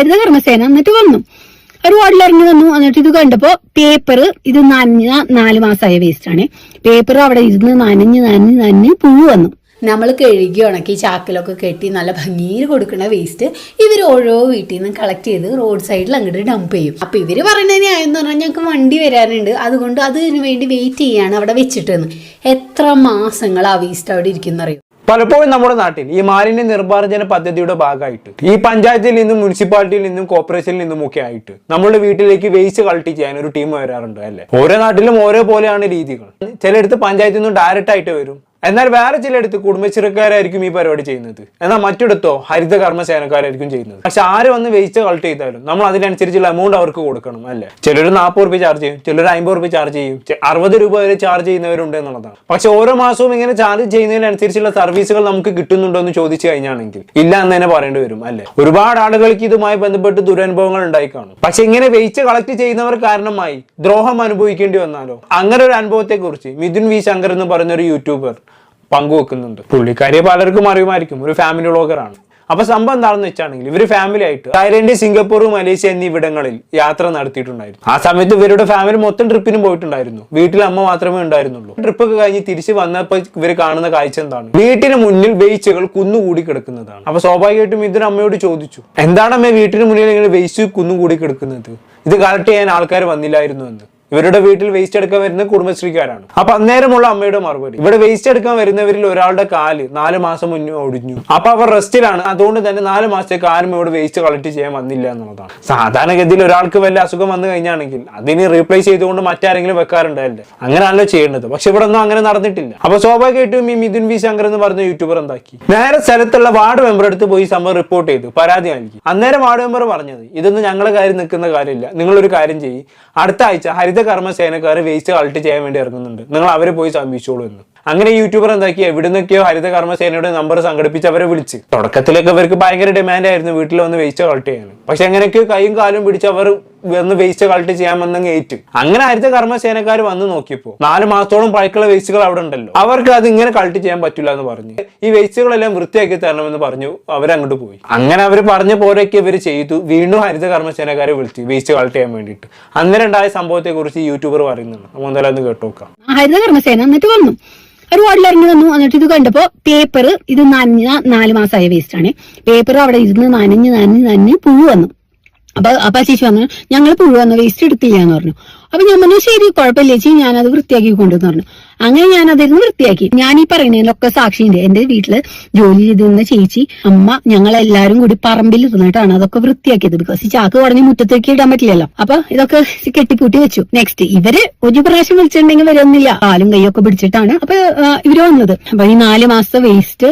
ഹരിത കർമ്മസേന എന്നിട്ട് വന്നു. ഒരു വാർഡിൽ ഇറങ്ങി വന്നു. എന്നിട്ട് ഇത് കണ്ടപ്പോ പേപ്പർ ഇത് നനഞ്ഞ നാല് മാസമായ വേസ്റ്റ് ആണ്. പേപ്പർ അവിടെ ഇരുന്ന് നനഞ്ഞ് നനഞ്ഞ് നനഞ്ഞ് പുഴു വന്നു. നമ്മൾ കഴുകി ഉണക്കി ചാക്കിലൊക്കെ കെട്ടി നല്ല ഭംഗിയിൽ കൊടുക്കുന്ന വേസ്റ്റ് ഇവർ ഓരോ വീട്ടിൽ നിന്ന് കളക്ട് ചെയ്ത് റോഡ് സൈഡിൽ അങ്ങോട്ട് ഡംപ് ചെയ്യും. അപ്പോൾ ഇവർ പറയുന്നത് ന്യായം പറഞ്ഞാൽ ഞങ്ങൾക്ക് വണ്ടി വരാനുണ്ട്. അതുകൊണ്ട് അതിനു വേണ്ടി വെയിറ്റ് ചെയ്യാണ് അവിടെ വെച്ചിട്ടെന്ന്. എത്ര മാസങ്ങൾ ആ വേസ്റ്റ് അവിടെ ഇരിക്കുന്നറിയും? പലപ്പോഴും നമ്മുടെ നാട്ടിൽ ഈ മാലിന്യ നിർമ്മാർജന പദ്ധതിയുടെ ഭാഗമായിട്ട് ഈ പഞ്ചായത്തിൽ നിന്നും മുനിസിപ്പാലിറ്റിയിൽ നിന്നും കോർപ്പറേഷനിൽ നിന്നും ഒക്കെ ആയിട്ട് നമ്മുടെ വീട്ടിലേക്ക് വേസ്റ്റ് കളക്ട് ചെയ്യാൻ ഒരു ടീം വരാറുണ്ട് അല്ലേ? ഓരോ നാട്ടിലും ഓരോ പോലെയാണ് രീതികൾ. ചിലയിടത്ത് പഞ്ചായത്തിൽ നിന്നും ഡയറക്റ്റ് ആയിട്ട് വരും. എന്നാൽ വേറെ ചിലയിടത്ത് കുടുംബശ്രീക്കാരായിരിക്കും ഈ പരിപാടി ചെയ്യുന്നത്. എന്നാൽ മറ്റിടത്തോ ഹരിത കർമ്മസേനക്കാരായിരിക്കും ചെയ്യുന്നത്. പക്ഷെ ആര് വന്ന് വേസ്റ്റ് കളക്ട് ചെയ്താലും നമ്മൾ അതിനനുസരിച്ചുള്ള എമൗണ്ട് അവർക്ക് കൊടുക്കണം അല്ലേ? ചിലർ നാൽപ്പത് റുപ്യ ചാർജ് ചെയ്യും ചിലർ അമ്പത് റുപ്യ ചാർജ് ചെയ്യും അറുപത് രൂപ വരെ ചാർജ് ചെയ്യുന്നവരുണ്ട് എന്നുള്ളതാണ്. പക്ഷെ ഓരോ മാസവും ഇങ്ങനെ ചാർജ് ചെയ്യുന്നതിനനുസരിച്ചുള്ള സർവീസുകൾ നമുക്ക് കിട്ടുന്നുണ്ടോ എന്ന് ചോദിച്ചു കഴിഞ്ഞാണെങ്കിൽ ഇല്ല എന്ന് തന്നെ പറയേണ്ടി വരും അല്ലേ? ഒരുപാട് ആളുകൾക്ക് ഇതുമായി ബന്ധപ്പെട്ട് ദുരനുഭവങ്ങൾ ഉണ്ടായി കാണും. പക്ഷെ ഇങ്ങനെ വേസ്റ്റ് കളക്ട് ചെയ്യുന്നവർ കാരണമായി ദ്രോഹം അനുഭവിക്കേണ്ടി വന്നാലോ? അങ്ങനെ ഒരു അനുഭവത്തെ കുറിച്ച് മിഥുൻ വി ശങ്കർ എന്ന് പറയുന്ന ഒരു യൂട്യൂബർ പങ്കുവെക്കുന്നുണ്ട്. പുള്ളിക്കാരിയെ പലർക്കും അറിയുമായിരിക്കും. ഒരു ഫാമിലി വ്ളോഗറാണ് അപ്പൊ സംഭവം എന്താണെന്ന് വെച്ചാണെങ്കിൽ ഇവർ ഫാമിലി ആയിട്ട് തായ്ലൻഡ് സിംഗപ്പൂർ മലേഷ്യ എന്നിവിടങ്ങളിൽ യാത്ര നടത്തിയിട്ടുണ്ടായിരുന്നു. ആ സമയത്ത് ഇവരുടെ ഫാമിലി മൊത്തം ട്രിപ്പിന് പോയിട്ടുണ്ടായിരുന്നു. വീട്ടിൽ അമ്മ മാത്രമേ ഉണ്ടായിരുന്നുള്ളൂ. ട്രിപ്പ് ഒക്കെ കഴിഞ്ഞ് തിരിച്ച് വന്നപ്പോൾ ഇവർ കാണുന്ന കാഴ്ച എന്താണ്? വീട്ടിന് മുന്നിൽ വേസ്റ്റുകൾ കുന്നുകൂടി കിടക്കുന്നതാണ്. അപ്പൊ സ്വാഭാവികമായിട്ടും ഇതിന് അമ്മയോട് ചോദിച്ചു എന്താണ് അമ്മ വീട്ടിന് മുന്നിൽ ഇങ്ങനെ വേസ്റ്റ് കുന്നുകൂടി കിടക്കുന്നത്? ഇത് കളക്ട് ചെയ്യാൻ ആൾക്കാർ വന്നില്ലായിരുന്നു എന്ന്. ഇവരുടെ വീട്ടിൽ വേസ്റ്റ് എടുക്കാൻ വരുന്ന കുടുംബശ്രീക്കാരാണ്. അപ്പൊ അന്നേരമുള്ള അമ്മയുടെ മറുപടി. ഇവിടെ വേസ്റ്റ് എടുക്കാൻ വരുന്നവരിൽ ഒരാളുടെ കാൽ നാല് മാസം മുന്നേ ഒടിഞ്ഞു. അപ്പൊ അവർ റെസ്റ്റിലാണ്. അതുകൊണ്ട് തന്നെ നാല് മാസത്തേക്ക് ആരും ഇവിടെ വേസ്റ്റ് കളക്ട് ചെയ്യാൻ വന്നില്ല എന്നുള്ളതാണ്. സാധാരണഗതിയിൽ ഒരാൾക്ക് വല്ല അസുഖം വന്നു കഴിഞ്ഞാണെങ്കിൽ അതിന് റീപ്ലേസ് ചെയ്തുകൊണ്ട് മറ്റാരെങ്കിലും വെക്കാറുണ്ടല്ലേ അങ്ങനെയാണല്ലോ ചെയ്യേണ്ടത്. പക്ഷെ ഇവിടെ ഒന്നും അങ്ങനെ നടന്നിട്ടില്ല. അപ്പൊ സ്വാഭാവികമായിട്ടും ഈ മിഥുൻ വി ശങ്കർ എന്ന് പറഞ്ഞ യൂട്യൂബർ എന്താക്കി? നേരെ സ്ഥലത്തുള്ള വാർഡ് മെമ്പർ അടുത്ത് പോയി സംഭവം റിപ്പോർട്ട് ചെയ്തു. പരാതി നൽകി അന്നേരം വാർഡ് മെമ്പർ പറഞ്ഞത് ഇതൊന്നും ഞങ്ങളുടെ കാര്യം നിൽക്കുന്ന കാര്യമില്ല. നിങ്ങളൊരു കാര്യം ചെയ്യും. അടുത്ത ആഴ്ച ഹരിത കർമ്മസേനക്കാർ വേസ്റ്റ് കളക്ട് ചെയ്യാൻ വേണ്ടി ഇറങ്ങുന്നുണ്ട്? നിങ്ങൾ അവരെ പോയി സമീപിച്ചോളൂ എന്ന്. അങ്ങനെ യൂട്യൂബർ എന്താക്കി എവിടുന്നൊക്കെയോ ഹരിത കർമ്മസേനയുടെ നമ്പർ സംഘടിപ്പിച്ച് അവരെ വിളിച്ച്. തുടക്കത്തിലൊക്കെ അവർക്ക് ഭയങ്കര ഡിമാൻഡ് ആയിരുന്നു വീട്ടിൽ വന്ന് വേസ്റ്റ് കളക്ട് ചെയ്യാൻ. പക്ഷെ അങ്ങനെയൊക്കെ കൈയും കാലും പിടിച്ച് അവർ വന്ന് വേസ്റ്റ് കളക്ട് ചെയ്യാൻ വന്നങ്ങ് ഏറ്റു. അങ്ങനെ ഹരിത കർമ്മസേനക്കാർ വന്ന് നോക്കിയപ്പോ നാല് മാസത്തോളം പഴക്കുള്ള വേസ്റ്റുകൾ അവിടെ ഉണ്ടല്ലോ. അവർക്ക് അത് ഇങ്ങനെ കളക്ട് ചെയ്യാൻ പറ്റില്ല എന്ന് പറഞ്ഞു. ഈ വേസ്റ്റുകളെല്ലാം വൃത്തിയാക്കി തരണമെന്ന് പറഞ്ഞു അവരങ്ങോട്ട് പോയി. അങ്ങനെ അവർ പറഞ്ഞ പോലെയൊക്കെ ഇവർ ചെയ്തു. വീണ്ടും ഹരിത കർമ്മസേനക്കാരെ വിളിച്ചു വേസ്റ്റ് കളക്ട് ചെയ്യാൻ വേണ്ടിയിട്ട്. അന്നേരം ഉണ്ടായ സംഭവത്തെ കുറിച്ച് യൂട്യൂബർ പറയുന്നുണ്ട്. ഒന്ന് കേട്ടോക്കാം ഹരിത കർമ്മസേന എന്നിട്ട് വന്നു. ഒരു വാർഡിൽ ഇറങ്ങി വന്നു. എന്നിട്ട് ഇത് കണ്ടപ്പോ പേപ്പർ ഇത് നനഞ്ഞ നാല് മാസമായ വേസ്റ്റ് ആണ്. പേപ്പർ അവിടെ ഇരുന്ന് നനഞ്ഞ് നനഞ്ഞ് നനഞ്ഞ് പുഴു വന്നു. അപ്പൊ അപ്പൊ ചേച്ചി പറഞ്ഞു ഞങ്ങൾ പുഴു വേസ്റ്റ് എടുത്തില്ല എന്ന് പറഞ്ഞു. അപ്പൊ ഞാൻ പറഞ്ഞു ശരി കുഴപ്പമില്ല ചേച്ചി. ഞാനത് വൃത്തിയാക്കി കൊണ്ടുവന്ന് പറഞ്ഞു. അങ്ങനെ ഞാൻ അതിരുന്ന് വൃത്തിയാക്കി. ഞാൻ ഈ പറയുന്നതിലൊക്കെ സാക്ഷിയുണ്ട്. എന്റെ വീട്ടിൽ ജോലി ചെയ്തിരുന്ന ചേച്ചി അമ്മ ഞങ്ങൾ എല്ലാവരും കൂടി പറമ്പിൽ ഇരുന്നിട്ടാണ് അതൊക്കെ വൃത്തിയാക്കിയത്. ബിക്കോസ് ചാക്ക് കുറഞ്ഞ് മുറ്റത്തേക്ക് ഇടാൻ പറ്റില്ലല്ലോ. അപ്പൊ ഇതൊക്കെ കെട്ടിപ്പൂട്ടി വെച്ചു. നെക്സ്റ്റ് ഇവർ ഒരു പ്രാവശ്യം വിളിച്ചിട്ടുണ്ടെങ്കിൽ വരുന്നില്ല കാലും കൈയൊക്കെ പിടിച്ചിട്ടാണ് അപ്പൊ ഇവർ വന്നത്. അപ്പൊ ഈ നാല് മാസത്തെ വേസ്റ്റ്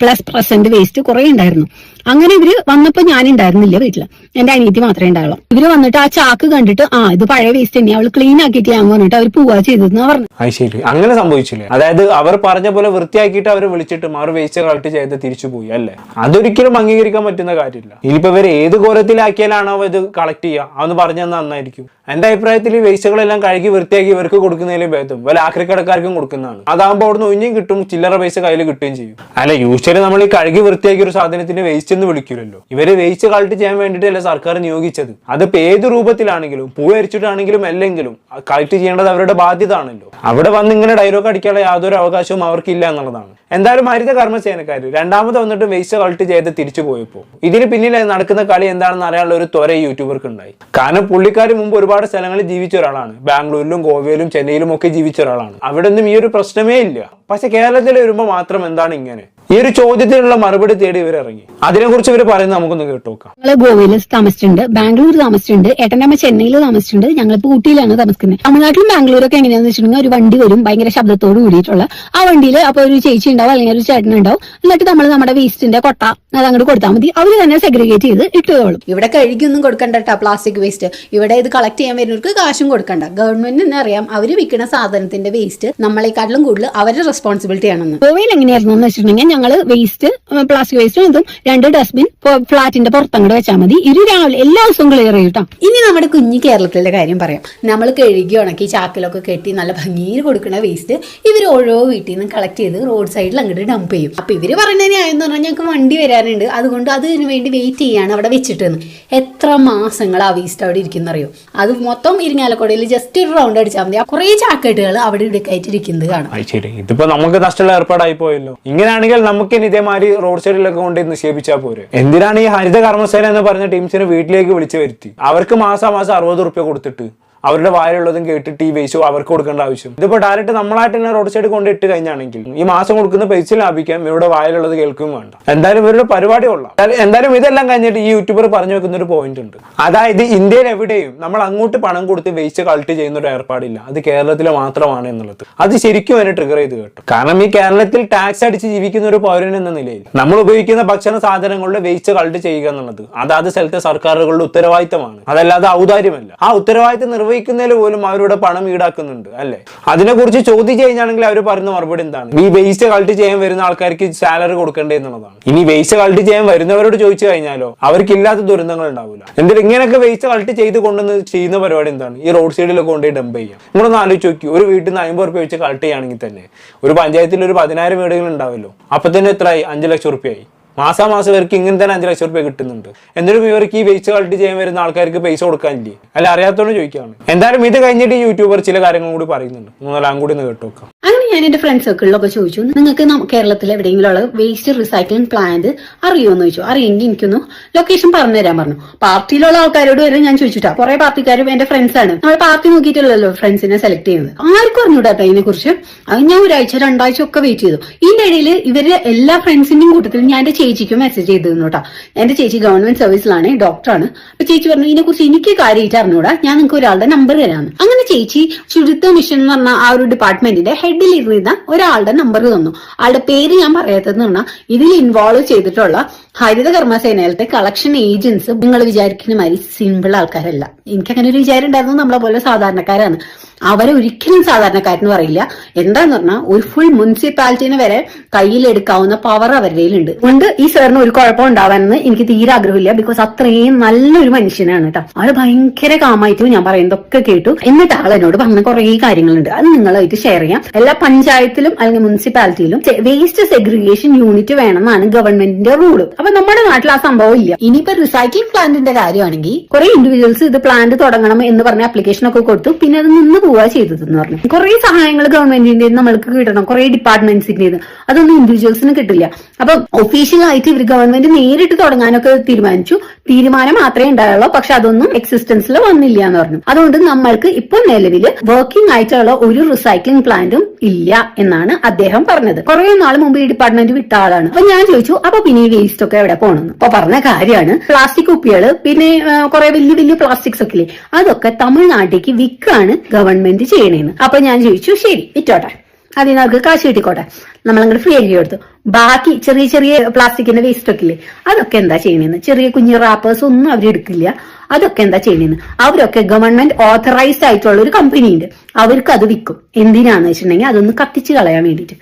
പ്ലസ് പ്രസന്റ് വേസ്റ്റ് കുറെ ഉണ്ടായിരുന്നു. അങ്ങനെ ഇവർ വന്നപ്പോ ഞാൻ ഉണ്ടായിരുന്നില്ല വീട്ടിൽ. എന്റെ അനിയത്തി മാത്രമേ ഉണ്ടാവുള്ളൂ ഇവർ വന്നിട്ട് ആ ചാക്ക് കണ്ടിട്ട് ആ ഇത് പഴയ വേസ്റ്റ് തന്നെ അവൾ ക്ലീൻ ആക്കിയിട്ട് ഞാൻ പറഞ്ഞിട്ട് അവർ പോവാ ചെയ്തെന്ന് പറഞ്ഞു. ശരി. അങ്ങനെ സംഭവിച്ചില്ലേ? അതായത് അവർ പറഞ്ഞ പോലെ വൃത്തിയാക്കിയിട്ട് അവർ വിളിച്ചിട്ട് മാറി വേസ്റ്റ് കളക്ട് ചെയ്ത് തിരിച്ചു പോയി അല്ലേ? അതൊരിക്കലും അംഗീകരിക്കാൻ പറ്റുന്ന കാര്യമില്ല. ഇനിയിപ്പോ ഇവർ ഏത് കോലത്തിലാക്കിയാലാണോ ഇത് കളക്ട് ചെയ്യുക? അതൊന്ന് പറഞ്ഞാൽ നന്നായിരിക്കും. എന്റെ അഭിപ്രായത്തിൽ ഈ വേസ്റ്റുകളെല്ലാം കഴുകി വൃത്തിയാക്കി ഇവർക്ക് കൊടുക്കുന്നതിലും ഭേദം. വല്ല ആക്രിക്കടക്കാർക്കും കൊടുക്കുന്നതാണ്. അതാകുമ്പോൾ അവിടുന്ന് ഒഴിഞ്ഞും കിട്ടും ചില്ലറ പൈസ കയ്യിൽ കിട്ടുകയും ചെയ്യും. അല്ല യൂഷ്വലി നമ്മൾ ഈ കഴുകി വൃത്തിയാക്കിയ ഒരു സാധനത്തിന് വേസ്റ്റ് എന്ന് വിളിക്കില്ലല്ലോ ഇവർ വേസ്റ്റ് കളക്ട് ചെയ്യാൻ വേണ്ടിയിട്ടല്ല സർക്കാർ നിയോഗിച്ചത്. അതിപ്പോ ഏത് രൂപത്തിലാണെങ്കിലും പൂ അരിച്ചിട്ടാണെങ്കിലും അല്ലെങ്കിലും കളക്ട് ചെയ്യേണ്ടത് അവരുടെ ബാധ്യത ആണല്ലോ അവിടെ വന്ന് ഇങ്ങനെ ഡയലോഗ് അടിക്കാനുള്ള യാതൊരു അവകാശവും അവർക്കില്ല എന്നുള്ളതാണ്. എന്തായാലും ഹരിത കർമ്മസേനക്കാർ രണ്ടാമത് വന്നിട്ട് വേസ്റ്റ് കളക്ട് ചെയ്ത് തിരിച്ചു പോയപ്പോൾ ഇതിന് പിന്നിലെ നടക്കുന്ന കളി എന്താണെന്ന് അറിയാനുള്ള ഒരു ത്വര യൂട്യൂബർക്ക് ഉണ്ടായി കാരണം പുള്ളിക്കാർ മുമ്പ് ഒരുപാട് സ്ഥലങ്ങളിൽ ജീവിച്ച ഒരാളാണ്. ബാംഗ്ലൂരിലും ഗോവയിലും ചെന്നൈയിലും ഒക്കെ ജീവിച്ച ഒരാളാണ്. അവിടെ ഒന്നും ഈ ഒരു പ്രശ്നമേ ഇല്ല. പക്ഷെ കേരളത്തിൽ വരുമ്പോൾ മാത്രം എന്താണ് ഇങ്ങനെ? ഈ ഒരു ചോദ്യത്തിനുള്ള മറുപടി തേടി ഇവർ ഇറങ്ങി. അതിനെക്കുറിച്ച് ഇവർ പറയുന്നത് നമുക്കൊന്ന് കേട്ടോക്കാം. ഞങ്ങൾ ഗോവയിൽ താമസിച്ചിട്ടുണ്ട് ബാംഗ്ലൂർ താമസിച്ചിട്ടുണ്ട് ഏട്ടന്റെ ചെന്നൈയിൽ താമസിച്ചിട്ടുണ്ട് ഞങ്ങളിപ്പോ ഊട്ടിയിലാണ് താമസിക്കുന്നത്. തമിഴ്നാട്ടിലും ബാംഗ്ലൂരൊക്കെ എങ്ങനെയാന്ന് വെച്ചിട്ടുണ്ടെങ്കിൽ ഒരു വണ്ടി വരും ഭയങ്കര ശബ്ദത്തോട് കൂടിയിട്ടുള്ള. ആ വണ്ടിയിൽ അപ്പൊ ഒരു ചേച്ചി ഉണ്ടാവും അല്ലെങ്കിൽ ഒരു ചേട്ടൻ ഉണ്ടാവും. എന്നിട്ട് നമ്മൾ നമ്മുടെ വേസ്റ്റിന്റെ കൊട്ട അത് അങ്ങോട്ട് കൊടുത്താൽ മതി. അവർ തന്നെ സെഗ്രിഗേറ്റ് ചെയ്ത് ഇട്ടുകൊള്ളും ഇവിടെ കഴുകിയൊന്നും കൊടുക്കണ്ട കേട്ടോ പ്ലാസ്റ്റിക് വേസ്റ്റ് ഇവിടെ ഇത് കളക്ട് ചെയ്യാൻ വരുന്നവർക്ക് കാശും കൊടുക്കണ്ട. ഗവൺമെന്റിന് അറിയാം അവർ വിൽക്കുന്ന സാധനത്തിന്റെ വേസ്റ്റ് നമ്മളെക്കാട്ടിലും കൂടുതൽ അവരുടെ റെസ്പോൺസിബിലിറ്റി ആണെന്ന്. ഗോവയിൽ എങ്ങനെയായിരുന്നു എന്ന് വെച്ചിട്ടുണ്ടെങ്കിൽ ഞങ്ങൾ വേസ്റ്റ് പ്ലാസ്റ്റിക് വേസ്റ്റും ഇതും രണ്ട് ഡസ്റ്റ്ബിൻ ഫ്ലാറ്റിന്റെ പുറത്തങ്ങോട്ട് വെച്ചാൽ മതി. ഇരു രാവിലെ എല്ലാ ദിവസവും ക്ലിയർ ചെയ്യട്ടോ ഇനി നമ്മുടെ കുഞ്ഞു കേരളത്തിലെ കാര്യം പറയാം. നമ്മൾ കഴുകി ഉണക്കി ചാക്കിലൊക്കെ കെട്ടി നല്ല ഭംഗിയിൽ കൊടുക്കുന്ന വേസ്റ്റ് ഇവർ ഓരോ വീട്ടിൽ നിന്ന് കളക്ട് ചെയ്ത് റോഡ് സൈഡിൽ അങ്ങോട്ട് ഡംപ് ചെയ്യും. അപ്പൊ ഇവർ ന്യായം ആയെന്ന് പറഞ്ഞാൽ ഞങ്ങൾക്ക് വണ്ടി വരാനുണ്ട്. അതുകൊണ്ട് അതിന് വേണ്ടി വെയിറ്റ് ചെയ്യാണ് അവിടെ വെച്ചിട്ടെന്ന്. എത്ര മാസങ്ങൾ ആ വേസ്റ്റ് അവിടെ ഇരിക്കുന്ന അറിയോ? അത് മൊത്തം ഇരിങ്ങാലക്കുടയിൽ ജസ്റ്റ് ഒരു റൗണ്ട് അടിച്ചാൽ മതി. കുറേ ചാക്കെട്ടുകൾ അവിടെ ഇവിടെ കയറ്റിരിക്കുന്നത് കാണാം. ശരി. ഇതിപ്പോ നമുക്ക് നഷ്ടമുള്ള ഏർപ്പാടായി പോയല്ലോ. ഇങ്ങനെയാണെങ്കിൽ നമുക്ക് ഇനി ഇതേമാതിരി റോഡ് സൈഡിലൊക്കെ കൊണ്ട് നിക്ഷേപിച്ചാൽ പോരെ. എന്തിനാണ് ഈ ഹരിത കർമ്മസേന എന്ന് പറഞ്ഞ ടീംസിനെ വീട്ടിലേക്ക് വിളിച്ചു വരുത്തി? അവർക്ക് മാസം മാസം അറുപത് റുപ്യ കൊടുത്തിട്ട്. അവരുടെ വായിലുള്ളതും കേട്ടിട്ട് ഈ വേസ്റ്റ് അവർക്ക് കൊടുക്കേണ്ട ആവശ്യം. ഇതിപ്പോ ഡയറക്റ്റ് നമ്മളായിട്ട് തന്നെ റോഡ് സൈഡ് കൊണ്ട് ഇട്ട് കഴിഞ്ഞാണെങ്കിൽ ഈ മാസം കൊടുക്കുന്ന പൈസ ലാഭിക്കാം ഇവരുടെ വായിലുള്ളത് കേൾക്കുകയും വേണ്ട. എന്തായാലും ഇവരുടെ പരിപാടി കൊള്ളാം. എന്തായാലും- ഇതെല്ലാം കഴിഞ്ഞിട്ട് ഈ യൂട്യൂബർ പറഞ്ഞു വെക്കുന്ന ഒരു പോയിന്റ് ഉണ്ട്. അതായത് ഇന്ത്യയിൽ എവിടെയും നമ്മൾ അങ്ങോട്ട് പണം കൊടുത്ത് വേസ്റ്റ് കളക്ട് ചെയ്യുന്ന ഒരു ഏർപ്പാടില്ല. അത് കേരളത്തിൽ മാത്രമാണ് എന്നുള്ളത്. അത് ശരിക്കും എന്നെ ട്രിഗർ ചെയ്ത് കേട്ടു. കാരണം ഈ കേരളത്തിൽ ടാക്സ് അടിച്ച് ജീവിക്കുന്ന ഒരു പൗരൻ എന്ന നിലയിൽ നമ്മൾ ഉപയോഗിക്കുന്ന ഭക്ഷണ സാധനങ്ങളുടെ വേസ്റ്റ് കളക്ട് ചെയ്യുക എന്നുള്ളത് അതാത് സ്ഥലത്തെ സർക്കാരുകളുടെ ഉത്തരവാദിത്തമാണ്. അതല്ലാതെ ഔദാര്യമല്ല. ആ ഉത്തരവാദിത്തം നിർവഹിക്കുന്നതിൽ പോലും അവരുടെ പണം ഈടാക്കുന്നുണ്ട് അല്ലെ? അതിനെക്കുറിച്ച് ചോദ്യം ചെയ്യുകയാണെങ്കിൽ അവർ പറയുന്ന മറുപടി എന്താണ്? ഈ വേസ്റ്റ് കളക്ട് ചെയ്യാൻ വരുന്ന ആൾക്കാർക്ക് സാലറി കൊടുക്കേണ്ടത് എന്നുള്ളതാണ്. ഇനി വേസ്റ്റ് കളക്ട് ചെയ്യാൻ വരുന്നവരോട് ചോദിച്ചു കഴിഞ്ഞാലോ അവർക്ക് ഇല്ലാത്ത ദുരന്തങ്ങൾ ഉണ്ടാവില്ല. എന്തിനും ഇങ്ങനെയൊക്കെ വേസ്റ്റ് കളക്ട് ചെയ്ത് കൊണ്ടുവന്ന് ചെയ്യുന്ന പരിപാടി എന്താണ്? ഈ റോഡ് സൈഡിലൊക്കെ കൊണ്ടുപോയി ഡംപ് ചെയ്യാം. നിങ്ങളൊന്ന് ആലോചിച്ച് ഒരു വീട്ടിൽ നിന്ന് അമ്പത് റുപ്യ വെച്ച് കളക്ട് ചെയ്യുകയാണെങ്കിൽ തന്നെ ഒരു പഞ്ചായത്തിൽ ഒരു പതിനായിരം വീടുകൾ ഉണ്ടാവല്ലോ അപ്പൊ തന്നെ എത്രയായി? അഞ്ച് ലക്ഷം റുപ്യയായി മാസാമാസം ഇവർക്ക് ഇങ്ങനെ തന്നെ അഞ്ച് ലക്ഷം രൂപ കിട്ടുന്നുണ്ട്. എന്നിട്ടും ഇവർക്ക് ഈ വേസ്റ്റ് കളക്ട് ചെയ്യാൻ വരുന്ന ആൾക്കാർക്ക് പൈസ കൊടുക്കാനില്ലേ? അല്ല അറിയാത്തോണ്ട് ചോദിക്കുകയാണ്. എന്തായാലും ഇത് കഴിഞ്ഞിട്ട് യൂട്യൂബർ ചില കാര്യങ്ങളും കൂടി പറയുന്നുണ്ട്. മൂന്നാലാം കൂടി ഒന്ന് കേട്ടു നോക്കാം അങ്ങനെ ഞാൻ എന്റെ ഫ്രണ്ട് സർക്കിളിലൊക്കെ ചോദിച്ചു നിങ്ങൾക്ക് കേരളത്തിൽ എവിടെയെങ്കിലും ഉള്ള വേസ്റ്റ് റീസൈക്ലിംഗ് പ്ലാന്റ് അറിയുമെന്ന് ചോദിച്ചു. അറിയെങ്കിൽ എനിക്കൊന്ന് ലൊക്കേഷൻ പറഞ്ഞു തരാൻ പറഞ്ഞു. പാർട്ടിയിലുള്ള ആൾക്കാരോട് വരെ ഞാൻ ചോദിച്ചിട്ടാ. കുറെ പാർട്ടിക്കാരും എന്റെ ഫ്രണ്ട്സ് ആണ്. നമ്മൾ പാർട്ടി നോക്കിയിട്ടുള്ളല്ലോ ഫ്രണ്ട്സിനെ സെലക്ട് ചെയ്യുന്നത്. ആർക്കും അറിഞ്ഞൂടാത്ത ഇതിനെ കുറിച്ച് അത് ഞാൻ ഒരാഴ്ച രണ്ടാഴ്ച ഒക്കെ വെയിറ്റ് ചെയ്തു. ഇതിന്റെ ഇടയിൽ ഇവരുടെ എല്ലാ ഫ്രണ്ട്സിന്റെയും കൂട്ടത്തിൽ ഞാൻ എന്റെ ചേച്ചിക്കും മെസ്സേജ് ചെയ്തിരുന്നു കേട്ടോ എന്റെ ചേച്ചി ഗവൺമെന്റ് സർവീസിലാണ് ഡോക്ടറാണ് അപ്പൊ ചേച്ചി പറഞ്ഞു ഇതിനെ കുറിച്ച് എനിക്ക് കാര്യമായിട്ട് അറിഞ്ഞൂടാ. ഞാൻ നിങ്ങൾക്ക് ഒരാളുടെ നമ്പർ തരാമെന്ന് അങ്ങനെ ചേച്ചി ശുചിത്വ മിഷൻ എന്ന് പറഞ്ഞ ആ ഒരു ഡിപ്പാർട്ട്മെന്റിന്റെ ഹെഡിൽ ഇരുന്ന ഒരാളുടെ നമ്പർ തന്നു. ആളുടെ പേര് ഞാൻ പറയാത്തതെന്ന് പറഞ്ഞാൽ ഇതിൽ ഇൻവോൾവ് ചെയ്തിട്ടുള്ള ഹരിത കർമ്മസേനയിലത്തെ കളക്ഷൻ ഏജൻസ് നിങ്ങൾ വിചാരിക്കുന്ന മാതിരി സിമ്പിൾ ആൾക്കാരല്ല. എനിക്ക് അങ്ങനെ ഒരു വിചാരം ഉണ്ടായിരുന്നു. നമ്മളെ പോലെ സാധാരണക്കാരാണ്. അവരെ ഒരിക്കലും സാധാരണക്കാരെന്ന് പറയില്ല. എന്താന്ന് പറഞ്ഞാൽ ഒരു ഫുൾ മുനിസിപ്പാലിറ്റിനെ വരെ കയ്യിലെടുക്കാവുന്ന പവർ അവരുടെ കയ്യിലുണ്ട്. അതുകൊണ്ട് ഈ സാറിന് ഒരു കുഴപ്പം ഉണ്ടാവാനെന്ന് എനിക്ക് തീരെ ആഗ്രഹമില്ല. ബിക്കോസ് അത്രയും നല്ലൊരു മനുഷ്യനാണ് കേട്ടോ. ആൾ ഭയങ്കര കാമായിട്ട് ഞാൻ പറയുന്നതൊക്കെ കേട്ടു. എന്നിട്ട് ആൾ എന്നോട് പറഞ്ഞ കുറെ കാര്യങ്ങളുണ്ട്. അത് നിങ്ങളായിട്ട് ഷെയർ ചെയ്യാം. എല്ലാ പഞ്ചായത്തിലും അല്ലെങ്കിൽ മുനിസിപ്പാലിറ്റിയിലും വേസ്റ്റ് സെഗ്രിഗേഷൻ യൂണിറ്റ് വേണമെന്നാണ് ഗവൺമെന്റിന്റെ റൂൾ അപ്പൊ നമ്മുടെ നാട്ടിൽ ആ സംഭവം ഇല്ല. ഇനിയിപ്പോ റിസൈക്ലിംഗ് പ്ലാന്റിന്റെ കാര്യമാണെങ്കിൽ കുറെ ഇൻഡിവിജ്വൽസ് ഇത് പ്ലാന്റ് തുടങ്ങണം എന്ന് പറഞ്ഞ അപ്ലിക്കേഷൻ ഒക്കെ കൊടുത്തു. പിന്നെ അത് നിന്ന് പോവുക ചെയ്തതെന്ന് പറഞ്ഞു. കുറെ സഹായങ്ങൾ ഗവൺമെന്റിന്റെ നമ്മൾക്ക് കിട്ടണം. കുറെ ഡിപ്പാർട്ട്മെന്റ്സിന്റെ അതൊന്നും ഇൻഡിവിജ്വൽസിന് കിട്ടില്ല. അപ്പൊ ഒഫീഷ്യൽ ആയിട്ട് ഇവർ ഗവൺമെന്റ് നേരിട്ട് തുടങ്ങാനൊക്കെ തീരുമാനിച്ചു. തീരുമാനം മാത്രമേ ഉണ്ടായുള്ളൂ. പക്ഷെ അതൊന്നും എക്സിസ്റ്റൻസിൽ വന്നില്ല എന്ന് പറഞ്ഞു. അതുകൊണ്ട് നമ്മൾക്ക് ഇപ്പോൾ നിലവിൽ വർക്കിംഗ് ആയിട്ടുള്ള ഒരു റിസൈക്ലിംഗ് പ്ലാന്റും ഇല്ല. എന്നാണ് അദ്ദേഹം പറഞ്ഞത്. കുറെ നാൾ മുമ്പ് ഈ ഡിപ്പാർട്ട്മെന്റ് വിട്ട ആളാണ്. അപ്പൊ ഞാൻ ചോദിച്ചു അപ്പൊ പിന്നെ ഈ വേസ്റ്റ് ഒക്കെ എവിടെ പോകണമെന്ന് അപ്പൊ പറഞ്ഞ കാര്യമാണ് പ്ലാസ്റ്റിക് കുപ്പികൾ പിന്നെ കുറെ വലിയ വലിയ പ്ലാസ്റ്റിക്സ് ഒക്കെ ഇല്ലേ അതൊക്കെ തമിഴ്നാട്ടിലേക്ക് വിൽക്കാണ് ഗവൺമെന്റ് ചെയ്യണേന്ന്. അപ്പൊ ഞാൻ ചോദിച്ചു ശരി വിറ്റോട്ടെ. അതിന് അവർക്ക് കാശ് കിട്ടിക്കോട്ടെ. നമ്മളങ്ങോട്ട് ഫ്രീ ആക്കി കൊടുത്തു. ബാക്കി ചെറിയ ചെറിയ പ്ലാസ്റ്റിക്കിന്റെ വേസ്റ്റ് ഒക്കെ ഇല്ലേ അതൊക്കെ എന്താ ചെയ്യണേന്ന്? ചെറിയ കുഞ്ഞു റാപ്പേഴ്സ് ഒന്നും അവർ എടുക്കില്ല. അതൊക്കെ എന്താ ചെയ്യണേന്ന്? അവരൊക്കെ ഗവൺമെന്റ് ഓഥറൈസ്ഡ് ആയിട്ടുള്ള ഒരു കമ്പനി ഉണ്ട് അവർക്ക് അത് വിൽക്കും. എന്തിനാന്ന് വെച്ചിട്ടുണ്ടെങ്കിൽ അതൊന്ന് കത്തിച്ച് കളയാൻ വേണ്ടിയിട്ട്.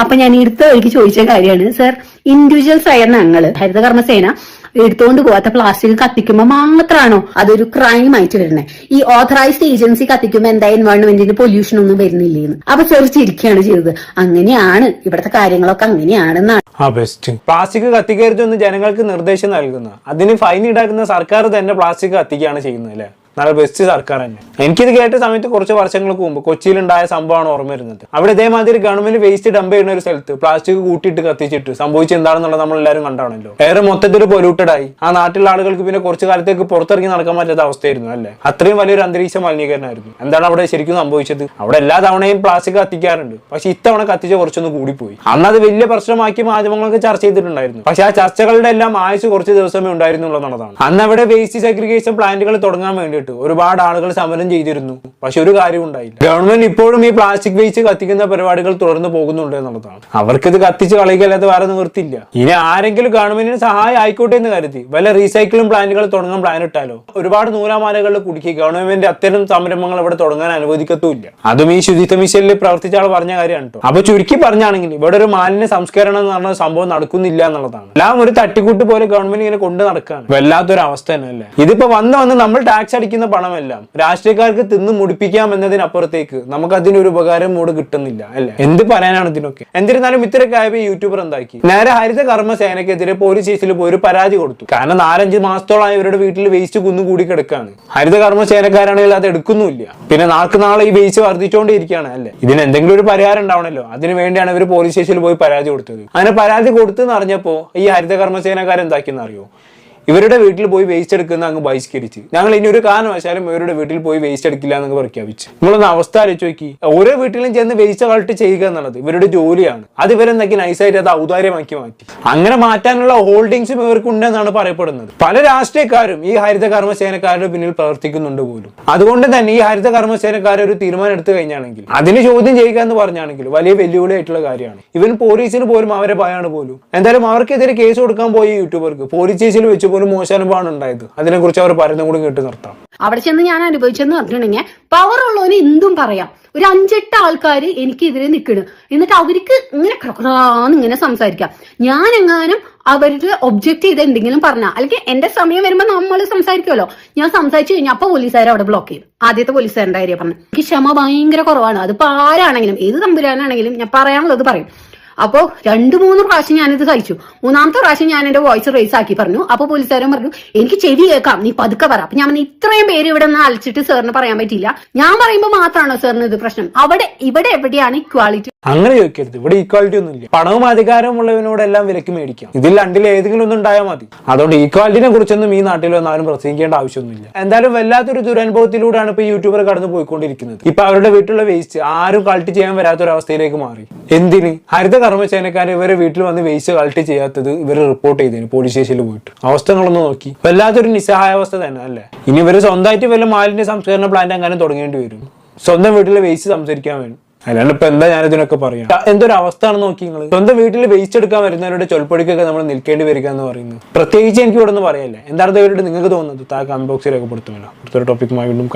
അപ്പൊ ഞാൻ എടുത്ത വഴിക്ക് ചോദിച്ച കാര്യമാണ് സർ ഇൻഡിവിജ്വൽസ് ആയ ഞങ്ങൾ ഹരിതകർമ്മസേന എടുത്തുകൊണ്ട് പോവാത്ത പ്ലാസ്റ്റിക് കത്തിക്കുമ്പോൾ മാത്രമാണോ അതൊരു ക്രൈം ആയിട്ട് വരുന്നത് ഈ ഓഥറൈസ്ഡ് ഏജൻസി കത്തിക്കുമ്പോൾ എന്താ എൻവയോൺമെന്റിന് പൊല്യൂഷൻ ഒന്നും വരുന്നില്ലേന്ന്? അപ്പൊ ചോദിച്ചിരിക്കുകയാണ് ചെയ്തത്. അങ്ങനെയാണ് ഇവിടുത്തെ കാര്യങ്ങളൊക്കെ അങ്ങനെയാണെന്നാണ്. പ്ലാസ്റ്റിക് കത്തിക്കരുതെന്ന് ജനങ്ങൾക്ക് നിർദ്ദേശം നൽകുന്നു. അതിന് ഫൈൻ ഈടാക്കുന്ന സർക്കാർ തന്നെ പ്ലാസ്റ്റിക് കത്തിക്കുകയാണ് ചെയ്യുന്നത് അല്ലേ? നല്ല ബെസ്റ്റ് സർക്കാർ തന്നെ. എനിക്കിത് കേട്ട സമയത്ത് കുറച്ച് വർഷങ്ങൾക്ക് മുമ്പ് കൊച്ചിയിലുണ്ടായ സംഭവമാണ് ഓർമ്മ വരുന്നത്. അവിടെ ഇതേമാതിരി ഗവൺമെന്റ് വേസ്റ്റ് ഡംപ് ചെയ്യുന്ന ഒരു സ്ഥലത്ത് പ്ലാസ്റ്റിക് കൂട്ടിയിട്ട് കത്തിച്ചിട്ട് സംഭവിച്ചത് എന്താണെന്നുള്ളത് നമ്മൾ എല്ലാവരും കണ്ടാണല്ലോ. എയർ മൊത്തത്തിൽ പൊല്യൂട്ടഡ് ആയി. ആ നാട്ടിലുള്ള ആളുകൾക്ക് പിന്നെ കുറച്ച് കാലത്തേക്ക് പുറത്തിറങ്ങി നടക്കാൻ പറ്റാത്ത അവസ്ഥയായിരുന്നു അല്ലേ? അത്രയും വലിയൊരു അന്തരീക്ഷ മലിനീകരണമായിരുന്നു. എന്താണ് അവിടെ ശരിക്കും സംഭവിച്ചത്? അവിടെ എല്ലാ തവണയും പ്ലാസ്റ്റിക് കത്തിക്കാറുണ്ട്. പക്ഷെ ഇത്തവണ കത്തിച്ച് കുറച്ചൊന്ന് കൂടിപ്പോയി. അന്ന് അത് വലിയ പ്രശ്നമാക്കി മാധ്യമങ്ങൾക്ക് ചർച്ച ചെയ്തിട്ടുണ്ടായിരുന്നു. പക്ഷെ ആ ചർച്ചകളുടെ എല്ലാം ആയുസ് കുറച്ച് ദിവസമേ ഉണ്ടായിരുന്നുള്ളതാണ് അന്ന് അവിടെ വേസ്റ്റ് സെഗ്രിഗേഷൻ പ്ലാന്റുകൾ തുടങ്ങാൻ വേണ്ടിയിട്ട് വേണ്ടിയിട്ട് ഒരുപാട് ആളുകൾ സമരം ചെയ്തിരുന്നു. പക്ഷെ ഒരു കാര്യം ഉണ്ടായില്ല. ഗവൺമെന്റ് ഇപ്പോഴും ഈ പ്ലാസ്റ്റിക് വേസ്റ്റ് കത്തിക്കുന്ന പരിപാടികൾ തുടർന്ന് പോകുന്നുണ്ട് എന്നുള്ളതാണ്. അവർക്കിത് കത്തിച്ച് കളിക്കല്ലാതെ വേറെ നിവൃത്തിയില്ല. ഇനി ആരെങ്കിലും ഗവൺമെന്റിന് സഹായം ആയിക്കോട്ടെ എന്ന് കരുതി. വല്ല റീസൈക്ലിംഗ് പ്ലാന്റുകൾ തുടങ്ങാൻ പ്ലാൻ ഇട്ടാലോ? ഒരുപാട് നൂലാമാലകളിൽ കുടുക്കി ഗവൺമെന്റ് അത്തരം സംരംഭങ്ങൾ ഇവിടെ തുടങ്ങാൻ അനുവദിക്കത്തുമില്ല. അതും ഈ ശുചിത്വ മിഷനിൽ പ്രവർത്തിച്ച ആൾ പറഞ്ഞ കാര്യമാണ് കേട്ടോ. അപ്പൊ ചുരുക്കി പറഞ്ഞാണെങ്കിൽ ഇവിടെ ഒരു മാലിന്യ സംസ്കരണം എന്ന് പറഞ്ഞ സംഭവം നടക്കുന്നില്ല എന്നുള്ളതാണ്. എല്ലാം ഒരു തട്ടിക്കൂട്ട് പോലെ ഗവൺമെന്റ് ഇങ്ങനെ കൊണ്ടു നടക്കുകയാണ് വല്ലാത്തൊരു അവസ്ഥ തന്നെ അല്ലേ ഇതിപ്പോ വന്ന് വന്ന് നമ്മൾ ടാക്സ് അടിക്കുന്ന പണമെല്ലാം രാഷ്ട്രീയക്കാർക്ക് തിന്ന് മുടിപ്പിക്കാം എന്നതിനപ്പുറത്തേക്ക് നമുക്ക് അതിനൊരു ഉപകാരം കൂടെ കിട്ടുന്നില്ല അല്ലേ? എന്ത് പറയാനാണ് ഇതിനൊക്കെ? എന്നിരുന്നാലും ആയപ്പോ ഈ യൂട്യൂബർ എന്താക്കി? നേരെ ഹരിത കർമ്മ സേനക്കെതിരെ പോലീസ് സ്റ്റേഷനിൽ പോയി ഒരു പരാതി കൊടുത്തു. കാരണം നാലഞ്ച് മാസത്തോളമായി ഇവരുടെ വീട്ടിൽ വേസ്റ്റ് കുന്നുകൂടി കിടക്കാണ്. ഹരിത കർമ്മ സേനക്കാരാണെങ്കിൽ അത് എടുക്കുന്നുമില്ല. പിന്നെ നാൾക്ക് നാളെ ഈ വേസ്റ്റ് വർദ്ധിച്ചുകൊണ്ടിരിക്കുകയാണ് അല്ലെ? ഇതിന് എന്തെങ്കിലും ഒരു പരിഹാരം ഉണ്ടാവണല്ലോ. അതിനു വേണ്ടിയാണ് ഇവർ പോലീസ് സ്റ്റേഷനിൽ പോയി പരാതി കൊടുത്തത്. അങ്ങനെ പരാതി കൊടുത്തെന്ന് അറിഞ്ഞപ്പോ ഈ ഹരിത കർമ്മ സേനക്കാരൻ അറിയോ ഇവരുടെ വീട്ടിൽ പോയി വേസ്റ്റ് എടുക്കുന്ന അങ്ങ് ബഹിഷ്കരിച്ച്. ഞങ്ങൾ ഇനി ഒരു കാരണവശാലും ഇവരുടെ വീട്ടിൽ പോയി വേസ്റ്റ് എടുക്കില്ല എന്നൊക്കെ പ്രഖ്യാപിച്ചു. നിങ്ങളൊന്ന് അവസ്ഥ ആലോചിച്ച് നോക്കി. ഓരോ വീട്ടിലും ചെന്ന് വേസ്റ്റ് കളക്ട് ചെയ്യുക എന്നുള്ളത് ഇവരുടെ ജോലിയാണ്. അത് ഇവരെന്തൊക്കെ നൈസായിട്ട് അത് ഔദാര്യമാക്കി മാറ്റി. അങ്ങനെ മാറ്റാനുള്ള ഹോൾഡിങ്സും ഇവർക്ക് ഉണ്ടെന്നാണ് പറയപ്പെടുന്നത്. പല രാഷ്ട്രീയക്കാരും ഈ ഹരിത കർമ്മസേനക്കാരുടെ പിന്നിൽ പ്രവർത്തിക്കുന്നുണ്ട് പോലും. അതുകൊണ്ട് തന്നെ ഈ ഹരിത കർമ്മസേനക്കാർ ഒരു തീരുമാനം എടുത്തു കഴിഞ്ഞാണെങ്കിൽ അതിന് ചോദ്യം ചെയ്യുക എന്ന് പറഞ്ഞാണെങ്കിൽ വലിയ വെല്ലുവിളിയായിട്ടുള്ള കാര്യമാണ്. ഇവൻ പോലീസിന് പോലും അവരെ ഭയമാണ് പോലും. എന്തായാലും അവർക്കെതിരെ കേസ് കൊടുക്കാൻ പോയി യൂട്യൂബർക്ക്. പോലീസ് സ്റ്റേഷനിൽ വെച്ച് പോലും മോശാനുഭവമാണ് ഉണ്ടായത്. അതിനെക്കുറിച്ച് അവർ പറയുന്നതും കൂടി കേട്ട് നിർത്താം. അവിടെ ചെന്ന് ഞാൻ അനുഭവിച്ചെന്ന് പറഞ്ഞിട്ടുണ്ടെങ്കിൽ പവർ ഉള്ളവന് എന്തും പറയാം. ഒരു അഞ്ചെട്ട് ആൾക്കാർ എനിക്കെതിരെ നിൽക്കണം. എന്നിട്ട് അവർക്ക് ഇങ്ങനെ ക്രക്രാന്ന് ഇങ്ങനെ സംസാരിക്കാം. ഞാൻ എങ്ങാനും അവരുടെ ഒബ്ജക്റ്റ് ചെയ്ത് എന്തെങ്കിലും പറഞ്ഞാൽ അല്ലെങ്കിൽ എന്റെ സമയം വരുമ്പോൾ നമ്മൾ സംസാരിക്കുമല്ലോ. ഞാൻ സംസാരിച്ചു കഴിഞ്ഞാൽ അപ്പൊ പോലീസുകാർ അവിടെ ബ്ലോക്ക് ചെയ്യും. ആദ്യത്തെ പോലീസുകാരന്റെ കാര്യം പറഞ്ഞു. എനിക്ക് ക്ഷമ ഭയങ്കര കുറവാണ്. അതിപ്പോ ആരാണെങ്കിലും ഏത് തമ്പുരാനാണെങ്കിലും ഞാൻ പറയാനുള്ളത് പറയും. അപ്പോ രണ്ടു മൂന്ന് പ്രാവശ്യം ഞാനിത് സഹിച്ചു മൂന്നാമത്തെ പ്രാവശ്യം ഞാൻ എന്റെ വോയിസ് റേസ് ആക്കി പറഞ്ഞു. അപ്പൊ പോലീസുകാരൻ പറഞ്ഞു എനിക്ക് ചെവി കേൾക്കാം നീ പതുക്കെ പറ. അപ്പൊ ഞാൻ ഇത്രയും പേര് ഇവിടെ നിന്ന് അലച്ചിട്ട് സാറിന് പറയാൻ പറ്റില്ല ഞാൻ പറയുമ്പോൾ മാത്രമാണോ സാറിന് ഇത് പ്രശ്നം? അവിടെ ഇവിടെ എവിടെയാണ് ഇക്വാളിറ്റി അങ്ങനെ ചോദിക്കരുത്. ഇവിടെ ഈക്വാലിറ്റി ഒന്നും ഇല്ല പണവും അധികാരവും ഉള്ളവനോടെല്ലാം വിലക്ക് മേടിക്കാം. ഇതിൽ രണ്ടിൽ ഏതെങ്കിലും ഒന്നും ഉണ്ടായാൽ മതി. അതുകൊണ്ട് ഈക്വാലിറ്റിനെ കുറിച്ചൊന്നും ഈ നാട്ടിൽ ആരും പ്രസംഗിക്കേണ്ട ആവശ്യമൊന്നുമില്ല. എന്തായാലും വല്ലാത്തൊരു ദുരനുഭവത്തിലൂടെയാണ് ഇപ്പൊ യൂട്യൂബർ കടന്നു പോയിക്കൊണ്ടിരിക്കുന്നത്. ഇപ്പൊ അവരുടെ വീട്ടിലുള്ള വേസ്റ്റ് ആരും കളക്ട് ചെയ്യാൻ വരാത്തൊരവസ്ഥയിലേക്ക് മാറി. എന്തിന്? ഹരിത കർമ്മചേനക്കാർ ഇവരെ വീട്ടിൽ വന്ന് വേസ്റ്റ് കളക്ട് ചെയ്യാത്തത് ഇവർ റിപ്പോർട്ട് ചെയ്തതിന് പോലീസ് സ്റ്റേഷനിൽ പോയിട്ട്. അവസ്ഥകളൊന്ന് നോക്കി. വല്ലാത്തൊരു നിസ്സഹായാവസ്ഥ തന്നെ അല്ലേ? ഇനി ഇവർ സ്വന്തമായിട്ട് വല്ല മാലിന്യ സംസ്കരണ പ്ലാന്റ് അങ്ങനെ തുടങ്ങേണ്ടി വരും. സ്വന്തം വീട്ടിലെ വേസ്റ്റ് സംസാരിക്കാൻ വേണ്ടി. അല്ലാണ്ട് ഇപ്പൊ എന്താ ഞാനിതിനൊക്കെ പറയാം? എന്തൊരു അവസ്ഥ ആണ് നോക്കി നിങ്ങൾ സ്വന്തം വീട്ടിൽ വേസ്റ്റ് എടുക്കാൻ വരുന്നവരുടെ ചൊൽപ്പടിക്കൊക്കെ നമ്മൾ നിൽക്കേണ്ടി വരിക എന്ന് പറയുന്നത് പ്രത്യേകിച്ച് എനിക്ക് ഇവിടെ നിന്ന് പറയല്ലേ ഇവരുടെ നിങ്ങൾക്ക് തോന്നുന്നത് താ കമന്റ് ബോക്സിൽ രേഖപ്പെടുത്തുമല്ലോ. അടുത്തൊരു ടോപ്പിക്കുമായി വീണ്ടും